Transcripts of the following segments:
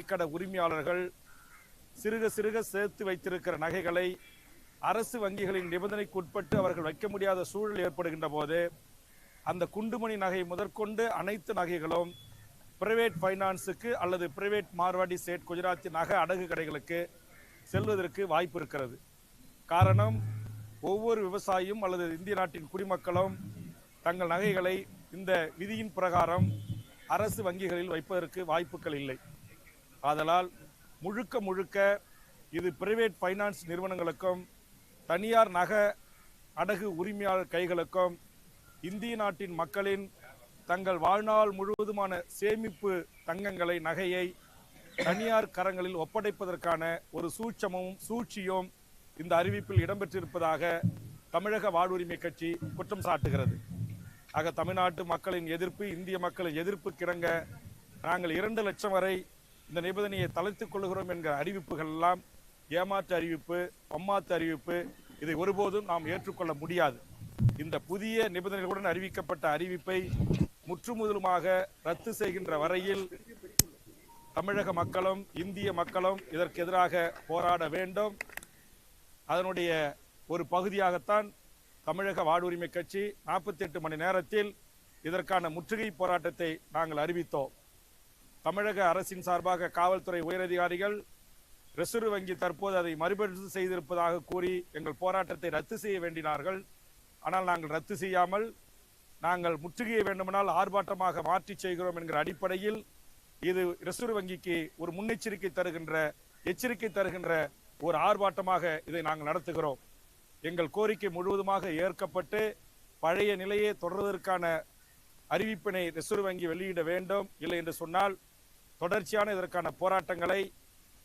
நகைக்கட உரிமையாளர்கள் சிறுக சிறுக சேர்த்து வைத்திருக்கிற நகைகளை அரசு வங்கிகளின் நிபந்தனைக்கு உட்பட்டு அவர்கள் வைக்க முடியாத சூழல் ஏற்படுகின்ற போது அந்த குண்டுமணி நகை முதற்கொண்டு அனைத்து நகைகளும் பிரைவேட் ஃபைனான்ஸுக்கு அல்லது பிரைவேட் மார்வாடி ஸ்டேட் குஜராத்தி நகை அடகு கடைகளுக்கு செல்வதற்கு வாய்ப்பு இருக்கிறது. காரணம் ஒவ்வொரு விவசாயியும் அல்லது இந்திய நாட்டின் குடிமக்களும் தங்கள் நகைகளை இந்த விதியின் பிரகாரம் அரசு வங்கிகளில் வைப்பதற்கு வாய்ப்புகள் இல்லை. ஆதலால் முழுக்க முழுக்க இது பிரைவேட் ஃபைனான்ஸ் நிறுவனங்களுக்கும் தனியார் நக அடகு உரிமையாளர் கைகளுக்கும் இந்திய நாட்டின் மக்களின் தங்கள் வாழ்நாள் முழுவதுமான சேமிப்பு தங்கங்களை நகையை தனியார் கரங்களில் ஒப்படைப்பதற்கான ஒரு சூட்சமும் சூழ்ச்சியும் இந்த அறிவிப்பில் இடம்பெற்றிருப்பதாக தமிழக வாழ்வுரிமை கட்சி குற்றம் சாட்டுகிறது. ஆக தமிழ்நாட்டு மக்களின் எதிர்ப்பு இந்திய மக்களின் எதிர்ப்புக்கிணங்க நாங்கள் இரண்டு லட்சம் வரை இந்த நிபந்தனையை தளர்த்துக் கொள்கிறோம் என்கிற அறிவிப்புகள் எல்லாம் ஏமாற்று அறிவிப்பு பம்மாத்து அறிவிப்பு இதை ஒருபோதும் நாம் ஏற்றுக்கொள்ள முடியாது. இந்த புதிய நிபந்தனைகளுடன் அறிவிக்கப்பட்ட அறிவிப்பை முற்றுமுதலுமாக ரத்து செய்கின்ற வரையில் தமிழக மக்களும் இந்திய மக்களும் இதற்கு எதிராக போராட வேண்டும். அதனுடைய ஒரு பகுதியாகத்தான் தமிழக வாழ்வுரிமை கட்சி நாற்பத்தி எட்டு மணி நேரத்தில் இதற்கான முற்றுகை போராட்டத்தை நாங்கள் அறிவித்தோம். தமிழக அரசின் சார்பாக காவல்துறை உயரதிகாரிகள் ரிசர்வ் வங்கி தற்போது அதை மறுபரிசீலனை செய்திருப்பதாக கூறி எங்கள் போராட்டத்தை ரத்து செய்ய வேண்டினார்கள். ஆனால் நாங்கள் ரத்து செய்யாமல் நாங்கள் முற்றுகையை வேண்டுமானால் ஆர்ப்பாட்டமாக மாற்றி செய்கிறோம் என்கிற அடிப்படையில் இது ரிசர்வ் வங்கிக்கு ஒரு முன்னெச்சரிக்கை தருகின்ற எச்சரிக்கை தருகின்ற ஒரு ஆர்ப்பாட்டமாக இதை நாங்கள் நடத்துகிறோம். எங்கள் கோரிக்கை முழுவதுமாக ஏற்கப்பட்டு பழைய நிலையை தொடர்வதற்கான அறிவிப்பினை ரிசர்வ் வங்கி வெளியிட வேண்டும். இல்லை என்று சொன்னால் தொடர்ச்சியான இதற்கான போராட்டங்களை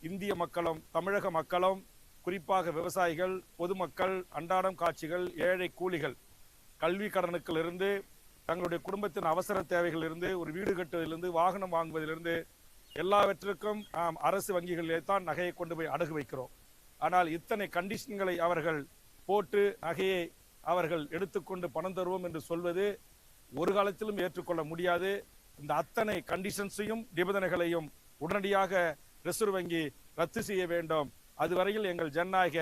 இந்திய மக்களும் தமிழக மக்களும் குறிப்பாக விவசாயிகள் பொதுமக்கள் அன்றாடம் காட்சிகள் ஏழை கூலிகள் கல்வி கடனுக்கிலிருந்து தங்களுடைய குடும்பத்தின் அவசர தேவைகளிலிருந்து ஒரு வீடு கட்டுவதிலிருந்து வாகனம் வாங்குவதிலிருந்து எல்லாவற்றிற்கும் நாம் அரசு வங்கிகளிலே தான் நகையை கொண்டு போய் அடகு வைக்கிறோம். ஆனால் இத்தனை கண்டிஷன்களை அவர்கள் போட்டு நகையை அவர்கள் எடுத்துக்கொண்டு பணம் தருவோம் என்று சொல்வது ஒரு காலத்திலும் ஏற்றுக்கொள்ள முடியாது. இந்த அத்தனை கண்டிஷன்ஸையும் நிபந்தனைகளையும் உடனடியாக ரிசர்வ் வங்கி ரத்து செய்ய வேண்டும். அதுவரையில் எங்கள் ஜனநாயக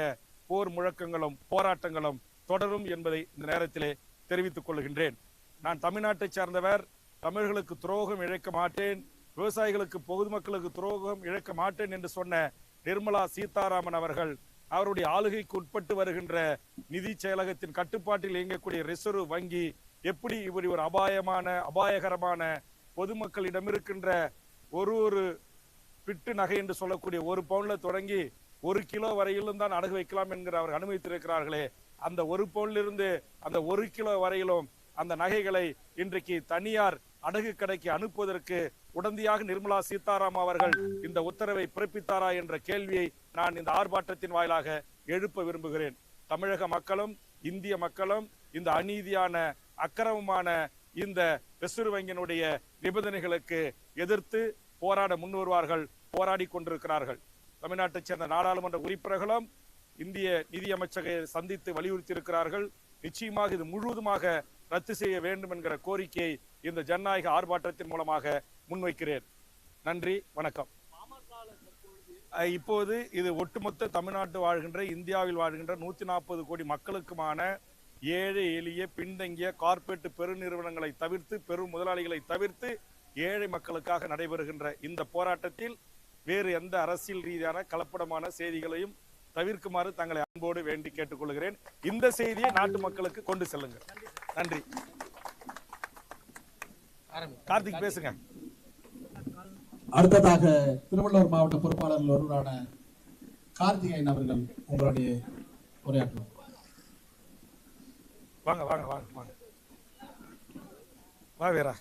போர் முழக்கங்களும் போராட்டங்களும் தொடரும் என்பதை இந்த நேரத்திலே தெரிவித்துக் கொள்கின்றேன். நான் தமிழ்நாட்டைச் சார்ந்தவர் தமிழர்களுக்கு துரோகம் இழைக்க மாட்டேன் விவசாயிகளுக்கு பொதுமக்களுக்கு துரோகம் இழைக்க மாட்டேன் என்று சொன்ன நிர்மலா சீதாராமன் அவர்கள் அவருடைய ஆளுகைக்கு உட்பட்டு வருகின்ற நிதி செயலகத்தின் கட்டுப்பாட்டில் இயங்கக்கூடிய ரிசர்வ் வங்கி எப்படி இப்படி ஒரு அபாயமான அபாயகரமான பொதுமக்களிடம் இருக்கின்ற ஒரு ஒரு பிட்டு நகை என்று சொல்லக்கூடிய ஒரு பவுன்ல தொடங்கி ஒரு கிலோ வரையிலும் தான் அடகு வைக்கலாம் என்கிற அவர் அனுமதித்திருக்கிறார்களே அந்த ஒரு பவுனிலிருந்து அந்த ஒரு கிலோ வரையிலும் அந்த நகைகளை இன்றைக்கு தனியார் அடகு கடைக்கு அனுப்புவதற்கு உடந்தையாக நிர்மலா சீதாராம் அவர்கள் இந்த உத்தரவை பிறப்பித்தாரா என்ற கேள்வியை நான் இந்த ஆர்ப்பாட்டத்தின் வாயிலாக எழுப்ப விரும்புகிறேன். தமிழக மக்களும் இந்திய மக்களும் இந்த அநீதியான அக்கிரமமான இந்த ரிசர்வ் வங்கியினுடைய நிபந்தனைகளுக்கு எதிர்த்து போராட முன்வருவார்கள் போராடி கொண்டிருக்கிறார்கள். தமிழ்நாட்டைச் சேர்ந்த நாடாளுமன்ற உறுப்பினர்களும் இந்திய நிதியமைச்சகை சந்தித்து வலியுறுத்தி இருக்கிறார்கள் நிச்சயமாக இது முழுவதுமாக ரத்து செய்ய வேண்டும் என்கிற கோரிக்கையை இந்த ஜனநாயக ஆர்ப்பாட்டத்தின் மூலமாக முன்வைக்கிறேன். நன்றி வணக்கம். அஹ் இப்போது இது ஒட்டுமொத்த தமிழ்நாட்டு வாழ்கின்ற இந்தியாவில் வாழ்கின்ற நூத்தி நாற்பது கோடி மக்களுக்குமான ஏழை எளிய பின்தங்கிய கார்ப்பரேட் பெருநிறுவனங்களை தவிர்த்து பெரும் முதலாளிகளை தவிர்த்து ஏழை மக்களுக்காக நடைபெறுகின்ற இந்த போராட்டத்தில் வேறு எந்த அரசியல் ரீதியான கலப்படமான செய்திகளையும் தவிர்க்குமாறு தங்களை அன்போடு வேண்டி கேட்டுக்கொள்கிறேன். இந்த செய்தியை நாட்டு மக்களுக்கு கொண்டு செல்லுங்க நன்றி. கார்த்திக் பேசுங்க. அடுத்ததாக திருவள்ளூர் மாவட்ட பொறுப்பாளர்கள் ஒருவரான கார்த்திகேயன் அவர்கள் உங்களுடைய உரையாற்றுவார். வாங்க வாங்க வாங்க வாங்க. வா வீரா.